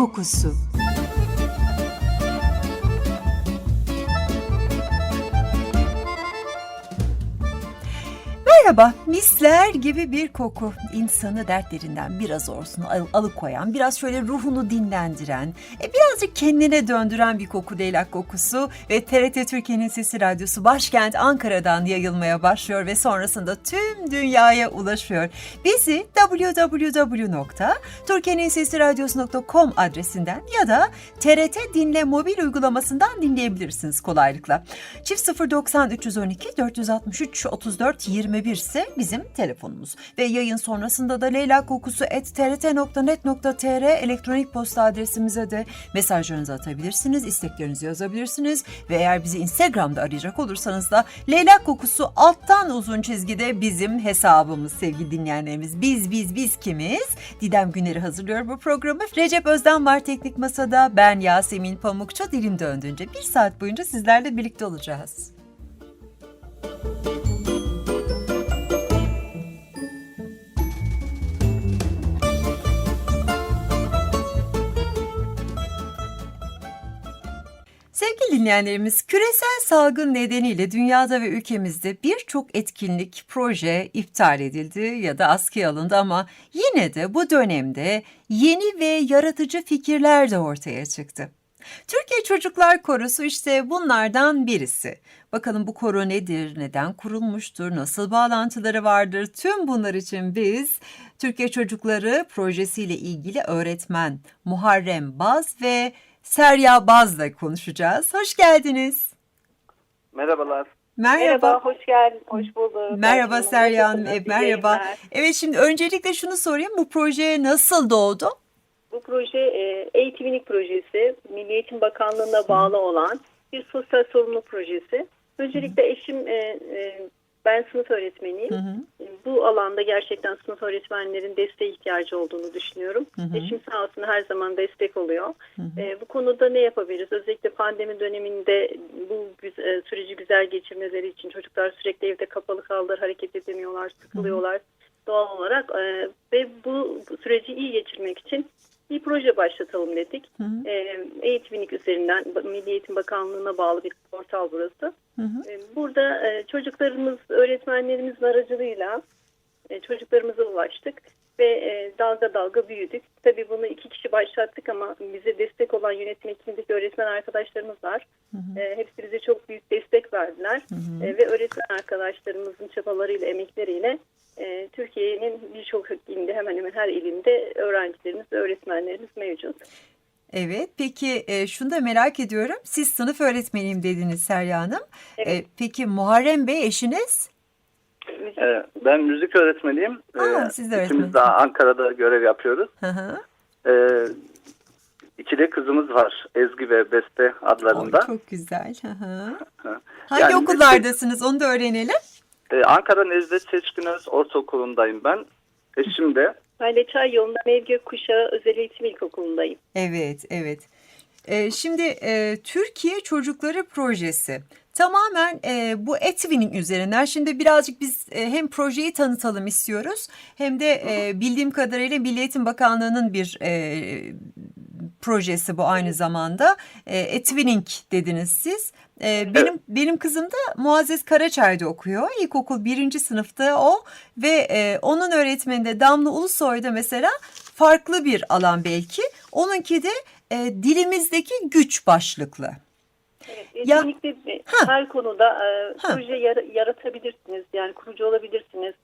kokusu. Merhaba, misler gibi bir koku. İnsanı dertlerinden biraz olsun al- alıkoyan, biraz şöyle ruhunu dinlendiren, e, birazcık kendine döndüren bir koku leylak kokusu ve TRT Türkiye'nin Sesi Radyosu başkent Ankara'dan yayılmaya başlıyor ve sonrasında tüm dünyaya ulaşıyor. Bizi www.turkiyenininsesiradyosu.com adresinden ya da TRT Dinle mobil uygulamasından dinleyebilirsiniz kolaylıkla. Çift 090 312 463 34 21 ise bizim telefonumuz. Ve yayın sonrasında da Leyla Kokusu et trt.net.tr elektronik posta adresimize de mesajlarınızı atabilirsiniz, isteklerinizi yazabilirsiniz ve eğer bizi Instagram'da arayacak olursanız da Leyla Kokusu alttan uzun çizgide bizim hesabımız sevgili dinleyenlerimiz. Biz biz biz kimiz? Didem Güner'i hazırlıyor bu programı. Recep Özden var teknik masada. Ben Yasemin Pamukçu dilim döndüğünce bir saat boyunca sizlerle birlikte olacağız. Sevgili dinleyenlerimiz, küresel salgın nedeniyle dünyada ve ülkemizde birçok etkinlik, proje iptal edildi ya da askıya alındı ama yine de bu dönemde yeni ve yaratıcı fikirler de ortaya çıktı. Türkiye Çocuklar Korosu işte bunlardan birisi. Bakalım bu koro nedir, neden kurulmuştur, nasıl bağlantıları vardır? Tüm bunlar için biz Türkiye Çocukları projesiyle ilgili öğretmen Muharrem Baz ve Serya Baz'la konuşacağız. Hoş geldiniz. Merhabalar. Merhaba. Merhaba, hoş geldin, hoş bulduk. Merhaba bulduk. Serya Hanım, e, merhaba. yayınlar. Evet şimdi öncelikle şunu sorayım. Bu proje nasıl doğdu? Bu proje e, Eğitimlik projesi, Milli Eğitim Bakanlığı'na bağlı olan bir sosyal sorumluluk projesi. Öncelikle eşim, e, e, ben sınıf öğretmeniyim. Hı hı. E, Bu alanda gerçekten sınıf öğretmenlerin desteğe ihtiyacı olduğunu düşünüyorum. Hı hı. Eşim sağ olsun her zaman destek oluyor. Hı hı. E, bu konuda ne yapabiliriz? Özellikle pandemi döneminde bu e, süreci güzel geçirmeleri için çocuklar sürekli evde kapalı kaldılar, hareket edemiyorlar, sıkılıyorlar doğal olarak e, ve bu, bu süreci iyi geçirmek için bir proje başlatalım dedik. Hı hı. E, Eğitimlik üzerinden Milli Eğitim Bakanlığı'na bağlı bir portal burası. Hı hı. E, Burada e, çocuklarımız, öğretmenlerimizin aracılığıyla e, çocuklarımıza ulaştık ve e, dalga dalga büyüdük. Tabii bunu iki kişi başlattık ama bize destek olan yönetim ekibindeki öğretmen arkadaşlarımız var. Hı hı. E, Hepsi bize çok büyük destek verdiler. Hı hı. E, Ve öğretmen arkadaşlarımızın çabalarıyla, emekleriyle e, Türkiye'nin birçok ilinde hemen hemen her ilinde öğrencilerimiz ve öğretmenlerimiz mevcut. Evet peki e, şunu da merak ediyorum. Siz sınıf öğretmeniyim dediniz Serya Hanım. Evet. E, peki Muharrem Bey eşiniz? Ee, ben müzik öğretmeniyim. Aa, Ee, siz de öğretmen. İkimiz de Ankara'da görev yapıyoruz. Hı hı. Ee, iki de kızımız var. Ezgi ve Beste adlarında. Oy, çok güzel. Hı hı. Hangi Yani okullardasınız onu da öğrenelim. Ee, Ankara Necdet Seçkinöz Ortaokulu'ndayım ben. Eşim de. Ben de Çay yolunda Mev Gökkuşağı Özel Eğitim İlkokulu'ndayım. Evet, evet. Şimdi e, Türkiye Çocukları Projesi tamamen e, bu Etvin'in üzerinden. Şimdi birazcık biz e, hem projeyi tanıtalım istiyoruz hem de e, bildiğim kadarıyla Milli Eğitim Bakanlığı'nın bir e, projesi bu aynı zamanda. E, Etvinning dediniz siz. E, benim benim kızım da Muazzez Karaçay'da okuyor. İlkokul birinci sınıfta o ve e, onun öğretmeni de Damla Ulusoy da mesela farklı bir alan belki. Onunki de e, dilimizdeki güç başlıklı. Evet, Ya- kesinlikle Ha. her konuda e, Ha. proje yara- yaratabilirsiniz. Yani kurucu olabilirsiniz.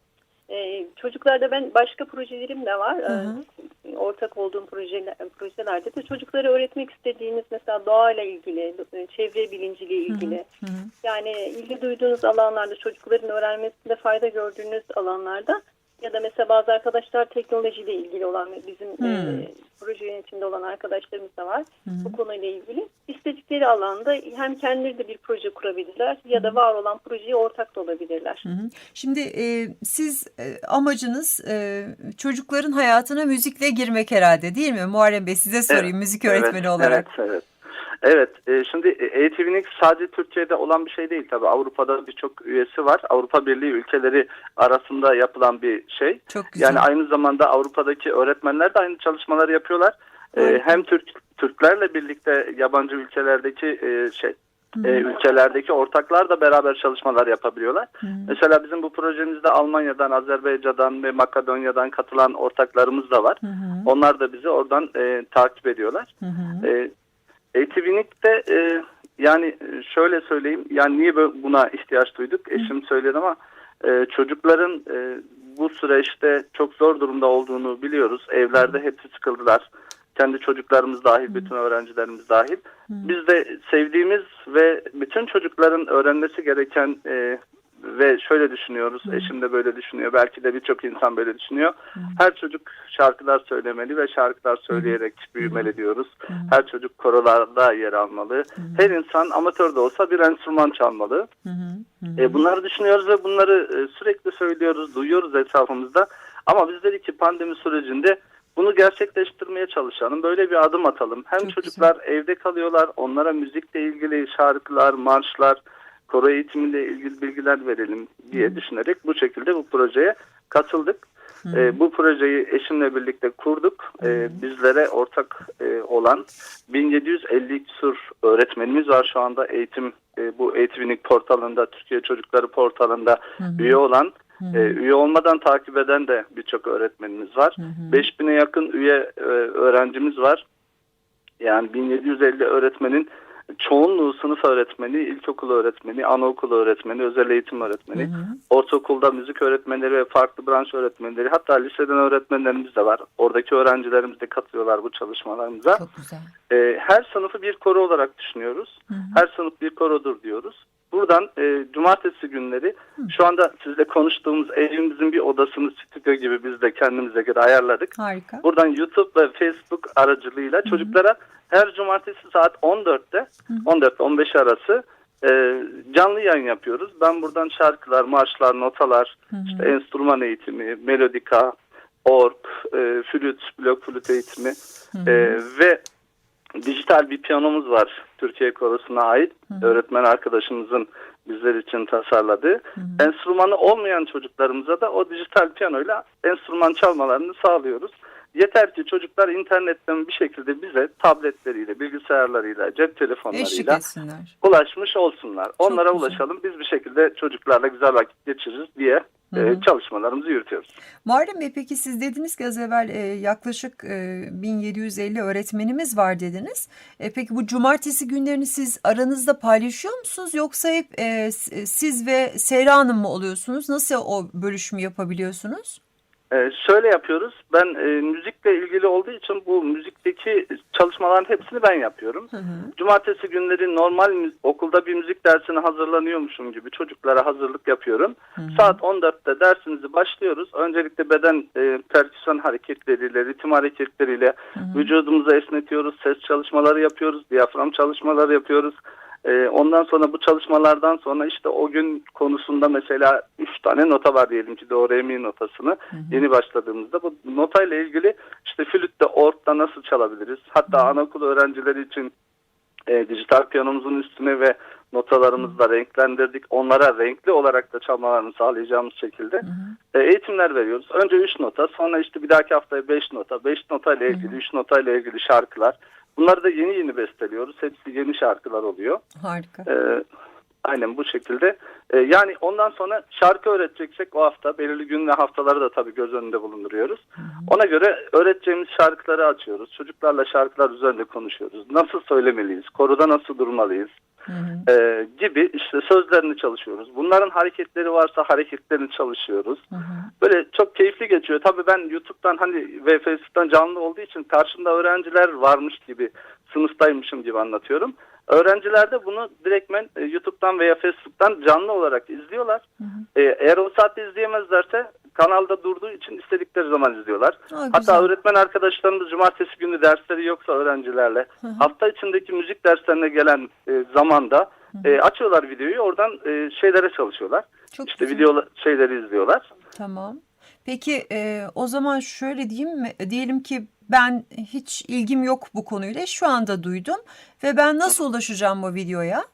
E, çocuklarda ben başka projelerim de var. E, Hı hı. ortak olduğum projeler, projelerde de çocuklara öğretmek istediğiniz mesela doğayla ilgili, çevre bilinciyle ilgili. Hı hı. Yani ilgi duyduğunuz alanlarda, çocukların öğrenmesinde fayda gördüğünüz alanlarda ya da mesela bazı arkadaşlar teknolojiyle ilgili olan bizim e, Hmm. proje yönetiminde olan arkadaşlarımız da var hı. bu konuyla ilgili. İstedikleri alanda hem kendileri de bir proje kurabilirler ya da var olan projeye ortak da olabilirler. Hı. Şimdi e, siz e, amacınız e, çocukların hayatına müzikle girmek herhalde değil mi? Muharrem Bey size sorayım müzik öğretmeni evet, olarak. Evet, evet. Evet, e, şimdi Eğitimlik sadece Türkiye'de olan bir şey değil tabii. Avrupa'da birçok üyesi var. Avrupa Birliği ülkeleri arasında yapılan bir şey. Çok güzel. Yani aynı zamanda Avrupa'daki öğretmenler de aynı çalışmaları yapıyorlar. E, hem Türk Türklerle birlikte yabancı ülkelerdeki e, şey e, ülkelerdeki ortaklar da beraber çalışmalar yapabiliyorlar. Hı. Mesela bizim bu projemizde Almanya'dan, Azerbaycan'dan ve Makedonya'dan katılan ortaklarımız da var. Hı hı. Onlar da bizi oradan e, takip ediyorlar. Hı hı. E, ATV'nikte e, yani şöyle söyleyeyim yani niye buna ihtiyaç duyduk eşim söyledi ama e, çocukların e, bu süreçte çok zor durumda olduğunu biliyoruz. Evlerde hepsi sıkıldılar. Kendi çocuklarımız dahil, bütün öğrencilerimiz dahil. Biz de sevdiğimiz ve bütün çocukların öğrenmesi gereken e, ve şöyle düşünüyoruz, eşim de böyle düşünüyor, belki de birçok insan böyle düşünüyor. Her çocuk şarkılar söylemeli ve şarkılar söyleyerek büyümeli diyoruz. Her çocuk korolarda yer almalı. Her insan amatör de olsa bir enstrüman çalmalı. Hı hı. Hı. E, bunları düşünüyoruz ve bunları e, sürekli söylüyoruz, duyuyoruz etrafımızda. Ama biz dedik ki pandemi sürecinde bunu gerçekleştirmeye çalışalım. Böyle bir adım atalım. Hem Çok çocuklar evde kalıyorlar, onlara müzikle ilgili şarkılar, marşlar, koro eğitimiyle ilgili bilgiler verelim diye düşünerek bu şekilde bu projeye katıldık. E, bu projeyi eşimle birlikte kurduk. E, bizlere ortak e, olan 1750 küsur öğretmenimiz var şu anda eğitim e, bu eğitimlik portalında Türkiye Çocukları portalında üye olan e, üye olmadan takip eden de birçok öğretmenimiz var. 5000'e yakın üye e, öğrencimiz var. Yani 1750 öğretmenin çoğunluğu sınıf öğretmeni, ilkokul öğretmeni, anaokul öğretmeni, özel eğitim öğretmeni, ortaokulda müzik öğretmenleri ve farklı branş öğretmenleri hatta liseden öğretmenlerimiz de var. Oradaki öğrencilerimiz de katılıyorlar bu çalışmalarımıza. Çok güzel. Ee, her sınıfı bir koro olarak düşünüyoruz. Her sınıf bir korodur diyoruz. Buradan e, cumartesi günleri şu anda sizle konuştuğumuz evimizin bir odasını stüdyo gibi biz de kendimize göre ayarladık. Harika. Buradan YouTube ve Facebook aracılığıyla çocuklara her cumartesi saat 14'te 14-15 arası e, canlı yayın yapıyoruz. Ben buradan şarkılar, marşlar, notalar, işte enstrüman eğitimi, melodika, org, e, flüt, blok flüt eğitimi e, ve dijital bir piyanomuz var Türkiye Korosu'na ait. Öğretmen arkadaşımızın bizler için tasarladığı. Enstrümanı olmayan çocuklarımıza da o dijital piyanoyla enstrüman çalmalarını sağlıyoruz. Yeter ki çocuklar internetten bir şekilde bize tabletleriyle, bilgisayarlarıyla, cep telefonlarıyla ulaşmış olsunlar. Onlara güzel. ulaşalım. Biz bir şekilde çocuklarla güzel vakit geçiririz diye e, çalışmalarımızı yürütüyoruz. Muharrem Bey peki siz dediniz ki az evvel e, yaklaşık e, 1750 öğretmenimiz var dediniz. E, peki bu cumartesi günlerini siz aranızda paylaşıyor musunuz yoksa hep e, siz ve Seyra Hanım mı oluyorsunuz? Nasıl o bölüşümü yapabiliyorsunuz? Ee, şöyle yapıyoruz. Ben e, müzikle ilgili olduğu için bu müzikteki çalışmaların hepsini ben yapıyorum. Hı hı. Cumartesi günleri normal okulda bir müzik dersine hazırlanıyormuşum gibi çocuklara hazırlık yapıyorum. Saat 14'te dersimizi başlıyoruz. Öncelikle beden e, perküsyon hareketleriyle, ritim hareketleriyle vücudumuzu esnetiyoruz. Ses çalışmaları yapıyoruz. Diyafram çalışmaları yapıyoruz. E, ondan sonra bu çalışmalardan sonra işte o gün konusunda mesela 3 tane nota var diyelim ki do re mi notasını yeni başladığımızda bu notayla ilgili işte flütte orta nasıl çalabiliriz? Hatta anaokul öğrencileri için e, dijital piyanomuzun üstüne ve notalarımızı da renklendirdik. Onlara renkli olarak da çalmalarını sağlayacağımız şekilde e, eğitimler veriyoruz. Önce 3 nota sonra işte bir dahaki haftaya 5 nota. 5 nota ile ilgili 3 nota ile ilgili şarkılar. Bunları da yeni yeni besteliyoruz. Hepsi yeni şarkılar oluyor. Harika. Ee, aynen bu şekilde. Ee, yani ondan sonra şarkı öğreteceksek o hafta belirli gün ve haftaları da tabii göz önünde bulunduruyoruz. Ona göre öğreteceğimiz şarkıları açıyoruz. Çocuklarla şarkılar üzerinde konuşuyoruz. Nasıl söylemeliyiz? Koruda nasıl durmalıyız? Hı hı. Ee, gibi işte sözlerini çalışıyoruz. Bunların hareketleri varsa hareketlerini çalışıyoruz. Hı hı. Böyle çok keyifli geçiyor. Tabii ben YouTube'dan hani ve Facebook'tan canlı olduğu için karşımda öğrenciler varmış gibi sınıftaymışım gibi anlatıyorum. Öğrenciler de bunu direktmen e, YouTube'dan veya Facebook'tan canlı olarak izliyorlar. E, eğer o saatte izleyemezlerse kanalda durduğu için istedikleri zaman izliyorlar. Aa, Hatta güzel. öğretmen arkadaşlarımız cumartesi günü dersleri yoksa öğrencilerle hafta içindeki müzik derslerine gelen e, zamanda e, açıyorlar videoyu oradan e, şeylere çalışıyorlar. Çok işte güzel. video şeyleri izliyorlar. Tamam. Peki e, o zaman şöyle diyeyim mi? Diyelim ki ben hiç ilgim yok bu konuyla. Şu anda duydum ve ben nasıl ulaşacağım bu videoya?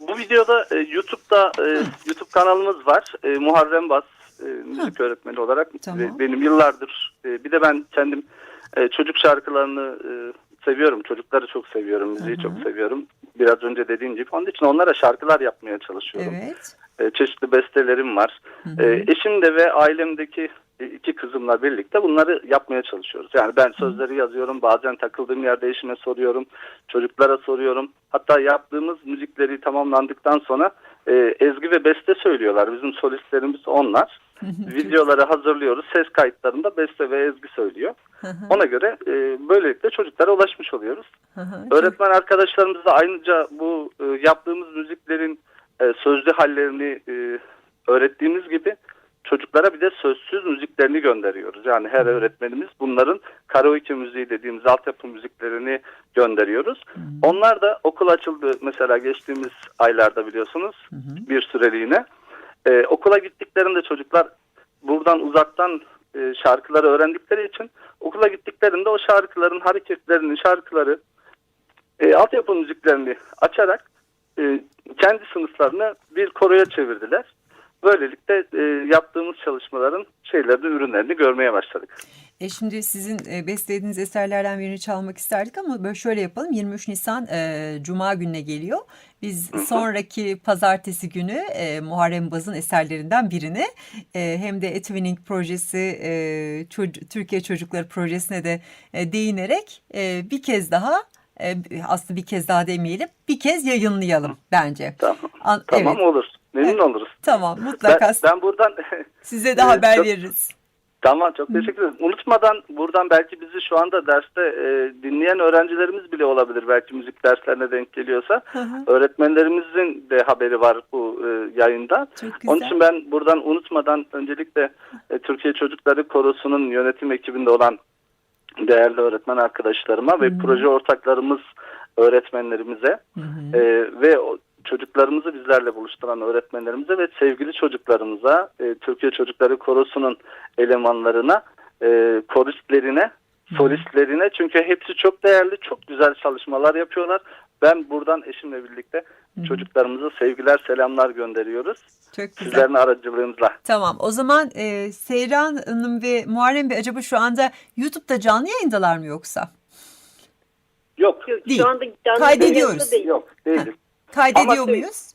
Bu videoda e, YouTube'da e, YouTube kanalımız var. E, Muharrem Bas e, müzik öğretmeni olarak Tamam. benim yıllardır e, bir de ben kendim E, çocuk şarkılarını e, seviyorum. Çocukları çok seviyorum. Müziği çok seviyorum. Biraz önce dediğim gibi. Onun için onlara şarkılar yapmaya çalışıyorum. Evet. E, çeşitli bestelerim var. E, eşim de ve ailemdeki e, iki kızımla birlikte bunları yapmaya çalışıyoruz. Yani ben sözleri yazıyorum. Bazen takıldığım yerde eşime soruyorum. Çocuklara soruyorum. Hatta yaptığımız müzikleri tamamlandıktan sonra e, ezgi ve beste söylüyorlar. Bizim solistlerimiz onlar. Videoları hazırlıyoruz. Ses kayıtlarında beste ve ezgi söylüyor. Ona göre e, böylelikle çocuklara ulaşmış oluyoruz. Öğretmen arkadaşlarımız da ayrıca bu e, yaptığımız müziklerin e, sözlü hallerini e, öğrettiğimiz gibi çocuklara bir de sözsüz müziklerini gönderiyoruz. Yani her öğretmenimiz bunların karaoke müziği dediğimiz altyapı müziklerini gönderiyoruz. Onlar da okul açıldı mesela geçtiğimiz aylarda biliyorsunuz bir süreliğine. E, okula gittiklerinde çocuklar buradan uzaktan e, şarkıları öğrendikleri için okula gittiklerinde o şarkıların hareketlerini, şarkıları, e, altyapı müziklerini açarak e, kendi sınıflarını bir koroya çevirdiler. Böylelikle e, yaptığımız çalışmaların şeylerini, ürünlerini görmeye başladık. E şimdi sizin e, bestelediğiniz eserlerden birini çalmak isterdik ama böyle şöyle yapalım. 23 Nisan e, Cuma gününe geliyor. Biz sonraki pazartesi günü e, Muharrem Baz'ın eserlerinden birini e, hem de Etwinning projesi e, çoc- Türkiye Çocukları projesine de e, değinerek e, bir kez daha e, aslında bir kez daha demeyelim bir kez yayınlayalım bence. Tamam, An- tamam evet. olur. Memnun oluruz. Tamam Ben, mutlaka ben buradan size de Evet, haber çok- veririz. Tamam çok teşekkür ederim. Unutmadan buradan belki bizi şu anda derste e, dinleyen öğrencilerimiz bile olabilir. Belki müzik derslerine denk geliyorsa. Hı hı. Öğretmenlerimizin de haberi var bu e, yayında. Onun için ben buradan unutmadan öncelikle e, Türkiye Çocukları Korosu'nun yönetim ekibinde olan değerli öğretmen arkadaşlarıma ve proje ortaklarımız öğretmenlerimize Hı hı. e, ve çocuklarımızı bizlerle buluşturan öğretmenlerimize ve sevgili çocuklarımıza, e, Türkiye Çocukları Korosu'nun elemanlarına, e, koristlerine, solistlerine çünkü hepsi çok değerli, çok güzel çalışmalar yapıyorlar. Ben buradan eşimle birlikte çocuklarımıza sevgiler, selamlar gönderiyoruz. Çok güzel. Sizlerin aracılığınızla. Tamam o zaman e, Seyran Hanım ve Muharrem Bey acaba şu anda YouTube'da canlı yayındalar mı yoksa? Yok, Yok, Değil. Şu anda canlı Kaydediyoruz. değil. yok değiliz. Kaydediyor Ama- muyuz?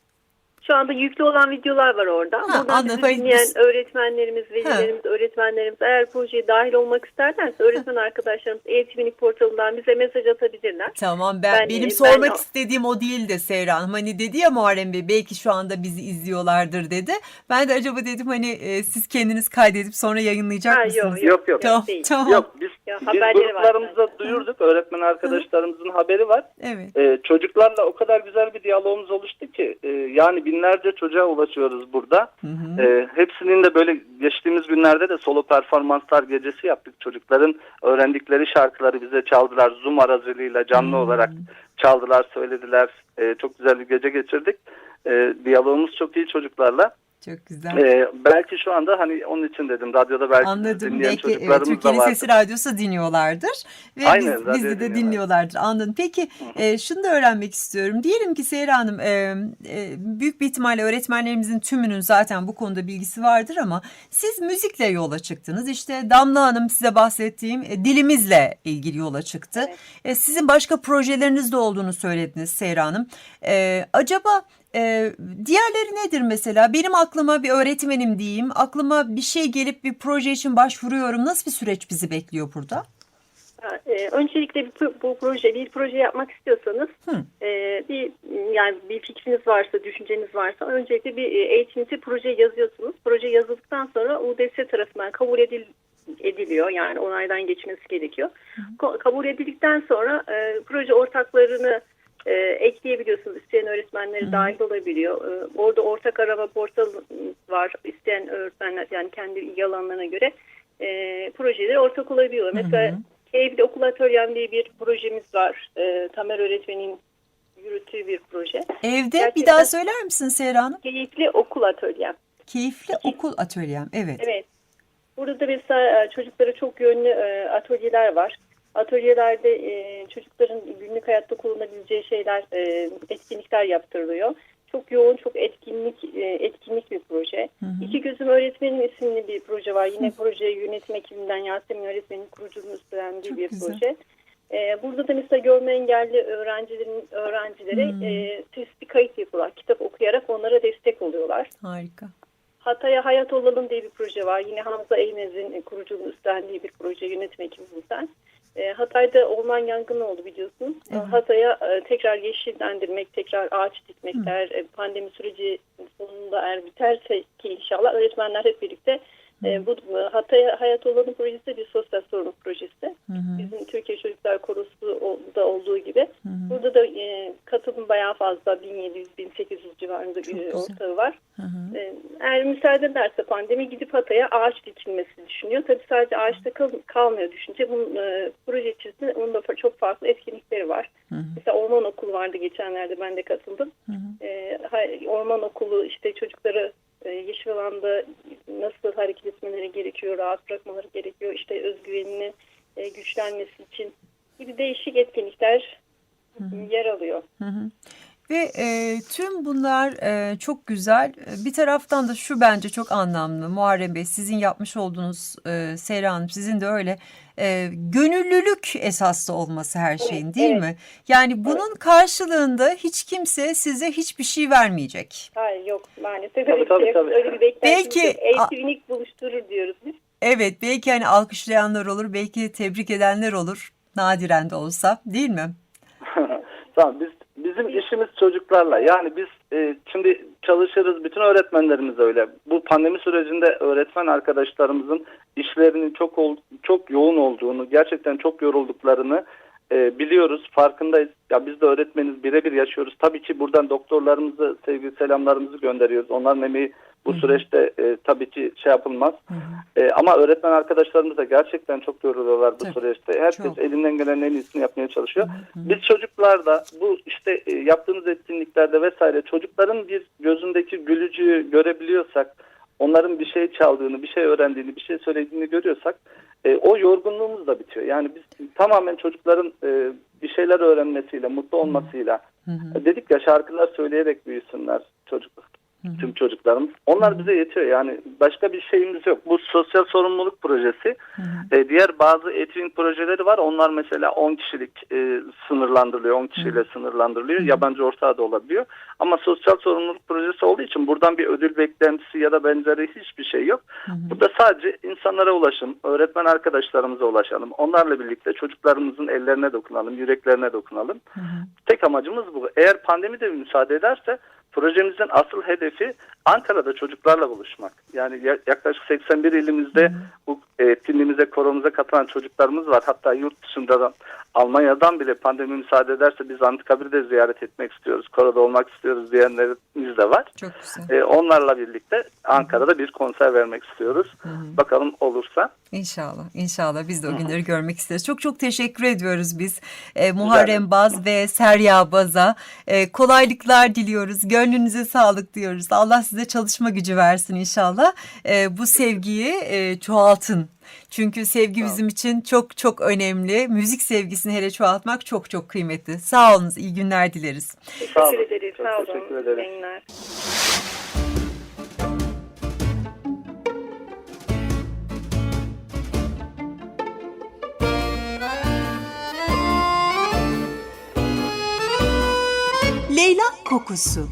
Şu anda yüklü olan videolar var orada. Ha, Buradan anladım. bizi dinleyen öğretmenlerimiz, velilerimiz, öğretmenlerimiz eğer projeye dahil olmak isterlerse öğretmen arkadaşlarımız e-twinning portalından bize mesaj atabilirler. Tamam ben, Ben- benim ben sormak istediğim o değil de Seyran Hanım. Hani dedi ya Muharrem Bey belki şu anda bizi izliyorlardır dedi. Ben de acaba dedim hani e, siz kendiniz kaydedip sonra yayınlayacak Ha, mısınız? Yok, yok. Tamam, değil. tamam. Yok biz, Ya, biz var zaten. duyurduk. Öğretmen arkadaşlarımızın haberi var. Evet. Ee, çocuklarla o kadar güzel bir diyalogumuz oluştu ki e, yani binlerce çocuğa ulaşıyoruz burada. Hı hı. Ee, hepsinin de böyle geçtiğimiz günlerde de solo performanslar gecesi yaptık. Çocukların öğrendikleri şarkıları bize çaldılar. Zoom aracılığıyla canlı Hmm. olarak çaldılar, söylediler. Ee, çok güzel bir gece geçirdik. Ee, diyalogumuz çok iyi çocuklarla. Çok güzel. Ee, belki şu anda hani onun için dedim radyoda belki Anladım. dinleyen Belki çocuklarımız da Türkiye'nin. Sesi Radyosu dinliyorlardır. Ve Aynen, biz, bizi de dinliyorlar. dinliyorlardır. Anladım. Peki e, şunu da öğrenmek istiyorum. Diyelim ki Seyra Hanım e, e, büyük bir ihtimalle öğretmenlerimizin tümünün zaten bu konuda bilgisi vardır ama siz müzikle yola çıktınız. İşte Damla Hanım size bahsettiğim e, dilimizle ilgili yola çıktı. Evet. E, sizin başka projeleriniz de olduğunu söylediniz Seyra Hanım. E, acaba e, diğerleri nedir mesela? Benim aklıma bir öğretmenim diyeyim. Aklıma bir şey gelip bir proje için başvuruyorum. Nasıl bir süreç bizi bekliyor burada? E, öncelikle bir, pro- bu proje bir proje yapmak istiyorsanız Hı. e, bir yani bir fikriniz varsa, düşünceniz varsa öncelikle bir e, eğitimci proje yazıyorsunuz. Proje yazıldıktan sonra UDS tarafından kabul edil, ediliyor. Yani onaydan geçmesi gerekiyor. Ko- kabul edildikten sonra e, proje ortaklarını e, ekleyebiliyorsunuz. İsteyen öğretmenleri dahil olabiliyor. E, orada ortak arama portalı var. İsteyen öğretmenler yani kendi ilgi alanlarına göre e, projeleri ortak olabiliyor. Mesela Keyifli Okul Atölyem diye bir projemiz var. E, Tamer öğretmenin yürüttüğü bir proje. Evde bir Gerçekten- daha söyler misin Seyra Hanım? Keyifli Okul Atölyem. Keyifli okul atölyem. Evet. Evet. Burada da mesela e, çocuklara çok yönlü e, atölyeler var. Atölyelerde e, çocukların günlük hayatta kullanabileceği şeyler, e, etkinlikler yaptırılıyor. çok yoğun, çok etkinlik e, etkinlik bir proje. İki Gözüm Öğretmenim isimli bir proje var. Yine proje yönetim ekibinden Yasemin öğretmenin kuruculuğunu üstlendiği Çok bir güzel. proje. E, burada da mesela görme engelli öğrencilerin öğrencilere Hmm. e, sesli kayıt yapıyorlar. Kitap okuyarak onlara destek oluyorlar. Harika. Hatay'a Hayat Olalım diye bir proje var. Yine Hamza Eymez'in kuruculuğunu üstlendiği bir proje yönetim ekibimizden. E, Hatay'da orman yangını oldu biliyorsun. Evet. Hatay'a e, tekrar yeşillendirmek, tekrar ağaç dikmekler, e, pandemi süreci sonunda eğer biterse ki inşallah öğretmenler hep birlikte e, bu e, Hatay'a Hayat Olalım projesi de bir sosyal sorumluluk projesi. Hı hı. Bizim Türkiye Çocuklar Korosu da olduğu gibi. Hı hı. Burada da e, katılım bayağı fazla 1700-1800 civarında Çok bir güzel. ortağı var. Hı hı. Ee, Eğer müsaade ederse pandemi gidip Hatay'a ağaç dikilmesi düşünüyor. Tabii sadece ağaçta kal- kalmıyor düşünce. Bunun e, proje içerisinde onun da çok farklı etkinlikleri var. Hı hı. Mesela orman okulu vardı geçenlerde ben de katıldım. Hı hı. Ha- orman okulu işte çocukları e, yeşil alanda nasıl hareket etmeleri gerekiyor, rahat bırakmaları gerekiyor. İşte özgüveninin e, güçlenmesi için gibi değişik etkinlikler yer alıyor. Hı hı. Ve e, tüm bunlar e, çok güzel. E, Bir taraftan da şu bence çok anlamlı. Muharrem Bey sizin yapmış olduğunuz e, Seyra Hanım sizin de öyle e, gönüllülük esaslı olması her şeyin Evet, değil evet. mi? Yani bunun karşılığında hiç kimse size hiçbir şey vermeyecek. Hayır yok maalesef Tabii, öyle, bir tabii, şey yok. tabii. öyle bir beklentimiz Belki- yok. Eğitimlik buluşturur diyoruz biz. Evet belki hani alkışlayanlar olur belki tebrik edenler olur nadiren de olsa değil mi? Tamam biz bizim işimiz çocuklarla. Yani biz e, şimdi çalışırız. Bütün öğretmenlerimiz öyle. Bu pandemi sürecinde öğretmen arkadaşlarımızın işlerinin çok ol, çok yoğun olduğunu, gerçekten çok yorulduklarını e, biliyoruz. Farkındayız. Ya biz de öğretmeniz birebir yaşıyoruz. Tabii ki buradan doktorlarımızı sevgi selamlarımızı gönderiyoruz. Onların emeği bu süreçte e, tabii ki şey yapılmaz. E, ama öğretmen arkadaşlarımız da gerçekten çok yoruluyorlar bu Tabii, süreçte. Herkes çok. elinden gelen en iyisini yapmaya çalışıyor. Biz çocuklar da bu işte e, yaptığımız etkinliklerde vesaire çocukların bir gözündeki gülücüğü görebiliyorsak, onların bir şey çaldığını, bir şey öğrendiğini, bir şey söylediğini görüyorsak e, o yorgunluğumuz da bitiyor. Yani biz tamamen çocukların e, bir şeyler öğrenmesiyle, mutlu olmasıyla Hı hı. e, dedik ya şarkılar söyleyerek büyüsünler çocuklar. Tüm çocuklarımız. Onlar bize yetiyor yani başka bir şeyimiz yok. Bu sosyal sorumluluk projesi. E, diğer bazı etkinlik projeleri var. Onlar mesela 10 kişilik e, sınırlandırılıyor. 10 kişiyle sınırlandırılıyor. Yabancı ortağı da olabiliyor. Ama sosyal sorumluluk projesi olduğu için buradan bir ödül beklentisi ya da benzeri hiçbir şey yok. Burada sadece insanlara ulaşım, öğretmen arkadaşlarımıza ulaşalım. Onlarla birlikte çocuklarımızın ellerine dokunalım, yüreklerine dokunalım. Tek amacımız bu. Eğer pandemi de müsaade ederse projemizin asıl hedefi Ankara'da çocuklarla buluşmak. Yani ya- yaklaşık 81 ilimizde bu etkinliğimize, koromuza katılan çocuklarımız var. Hatta yurt dışında da Almanya'dan bile pandemi müsaade ederse biz Anıtkabir'i de ziyaret etmek istiyoruz. Koroda olmak istiyoruz diyenlerimiz de var. Çok güzel. Ee, onlarla birlikte Ankara'da bir konser vermek istiyoruz. Bakalım olursa. İnşallah, inşallah biz de o günleri görmek isteriz. Çok çok teşekkür ediyoruz biz e, Muharrem Baz ve Serya Baz'a. E, kolaylıklar diliyoruz, gönlünüze sağlık diyoruz. Allah size çalışma gücü versin inşallah. E, bu sevgiyi e, çoğaltın. Çünkü sevgi bizim için çok çok önemli. Müzik sevgisini hele çoğaltmak çok çok kıymetli. Sağ olunuz, iyi günler dileriz. Teşekkür olun. ederiz. Çok Sağ olun. teşekkür ederim. Yayınlar. Leyla kokusu.